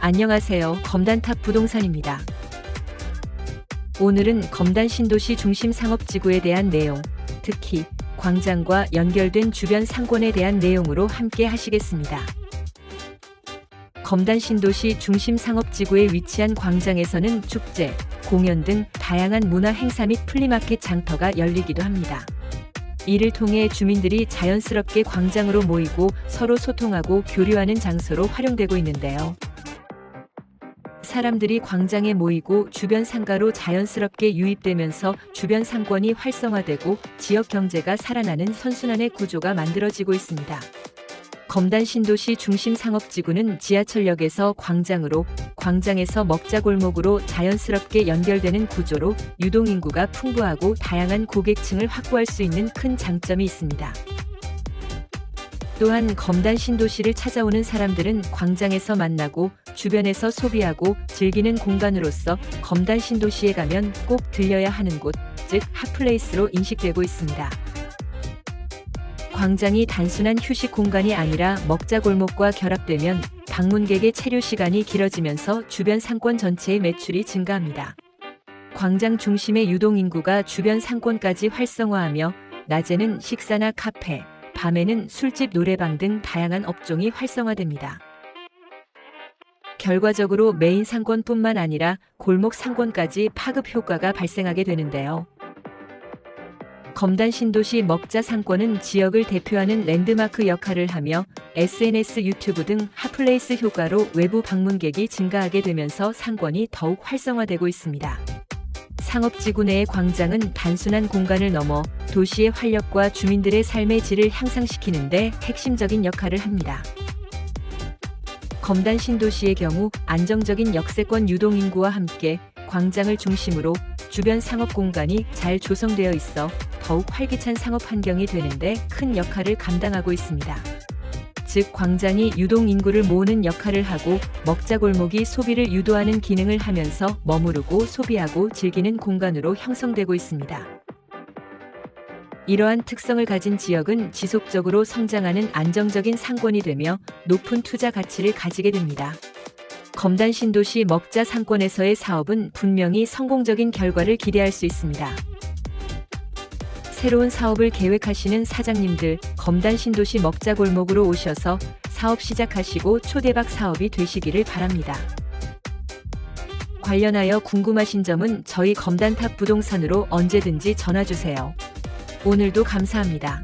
안녕하세요. 검단탑 부동산입니다. 오늘은 검단 신도시 중심 상업지구에 대한 내용, 특히 광장과 연결된 주변 상권에 대한 내용으로 함께 하시겠습니다. 검단 신도시 중심 상업지구에 위치한 광장에서는 축제, 공연 등 다양한 문화 행사 및 플리마켓 장터가 열리기도 합니다. 이를 통해 주민들이 자연스럽게 광장으로 모이고 서로 소통하고 교류하는 장소로 활용되고 있는데요. 사람들이 광장에 모이고 주변 상가로 자연스럽게 유입되면서 주변 상권이 활성화되고 지역 경제가 살아나는 선순환의 구조가 만들어지고 있습니다. 검단 신도시 중심 상업지구는 지하철역에서 광장으로, 광장에서 먹자골목으로 자연스럽게 연결되는 구조로 유동인구가 풍부하고 다양한 고객층을 확보할 수 있는 큰 장점이 있습니다. 또한 검단 신도시를 찾아오는 사람들은 광장에서 만나고 주변에서 소비하고 즐기는 공간으로서 검단 신도시에 가면 꼭 들려야 하는 곳, 즉 핫플레이스로 인식되고 있습니다. 광장이 단순한 휴식 공간이 아니라 먹자 골목과 결합되면 방문객의 체류 시간이 길어지면서 주변 상권 전체의 매출이 증가합니다. 광장 중심의 유동 인구가 주변 상권까지 활성화하며 낮에는 식사나 카페, 밤에는 술집, 노래방 등 다양한 업종이 활성화됩니다. 결과적으로 메인 상권뿐만 아니라 골목 상권까지 파급 효과가 발생하게 되는데요. 검단 신도시 먹자 상권은 지역을 대표하는 랜드마크 역할을 하며 SNS, 유튜브 등 핫플레이스 효과로 외부 방문객이 증가하게 되면서 상권이 더욱 활성화되고 있습니다. 상업지구 내의 광장은 단순한 공간을 넘어 도시의 활력과 주민들의 삶의 질을 향상시키는데 핵심적인 역할을 합니다. 검단 신도시의 경우 안정적인 역세권 유동인구와 함께 광장을 중심으로 주변 상업 공간이 잘 조성되어 있어 더욱 활기찬 상업 환경이 되는데 큰 역할을 감당하고 있습니다. 즉 광장이 유동 인구를 모으는 역할을 하고 먹자골목이 소비를 유도하는 기능을 하면서 머무르고 소비하고 즐기는 공간으로 형성되고 있습니다. 이러한 특성을 가진 지역은 지속적으로 성장하는 안정적인 상권이 되며 높은 투자 가치를 가지게 됩니다. 검단 신도시 먹자 상권에서의 사업은 분명히 성공적인 결과를 기대할 수 있습니다. 새로운 사업을 계획하시는 사장님들 검단 신도시 먹자 골목으로 오셔서 사업 시작하시고 초대박 사업이 되시기를 바랍니다. 관련하여 궁금하신 점은 저희 검단탑 부동산으로 언제든지 전화 주세요. 오늘도 감사합니다.